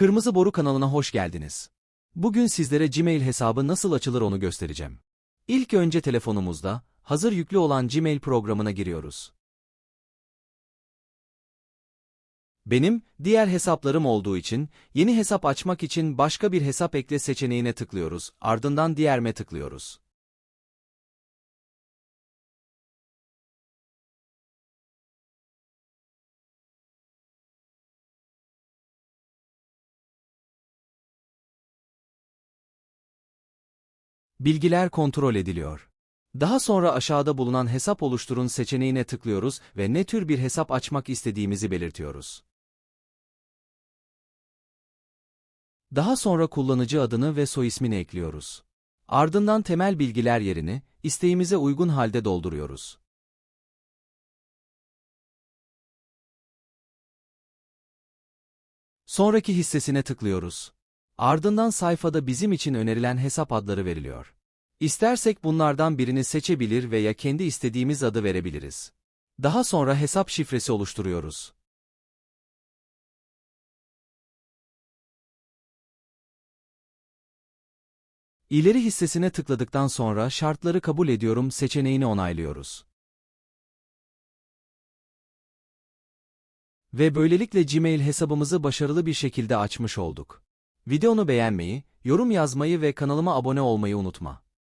Kırmızı Boru kanalına hoş geldiniz. Bugün sizlere Gmail hesabı nasıl açılır onu göstereceğim. İlk önce telefonumuzda, hazır yüklü olan Gmail programına giriyoruz. Benim, diğer hesaplarım olduğu için, yeni hesap açmak için başka bir hesap ekle seçeneğine tıklıyoruz, ardından diğerme tıklıyoruz. Bilgiler kontrol ediliyor. Daha sonra aşağıda bulunan hesap oluşturun seçeneğine tıklıyoruz ve ne tür bir hesap açmak istediğimizi belirtiyoruz. Daha sonra kullanıcı adını ve soy ismini ekliyoruz. Ardından temel bilgiler yerini, isteğimize uygun halde dolduruyoruz. Sonraki hissesine tıklıyoruz. Ardından sayfada bizim için önerilen hesap adları veriliyor. İstersek bunlardan birini seçebilir veya kendi istediğimiz adı verebiliriz. Daha sonra hesap şifresi oluşturuyoruz. İleri hissesine tıkladıktan sonra şartları kabul ediyorum seçeneğini onaylıyoruz. Ve böylelikle Gmail hesabımızı başarılı bir şekilde açmış olduk. Videonu beğenmeyi, yorum yazmayı ve kanalıma abone olmayı unutma.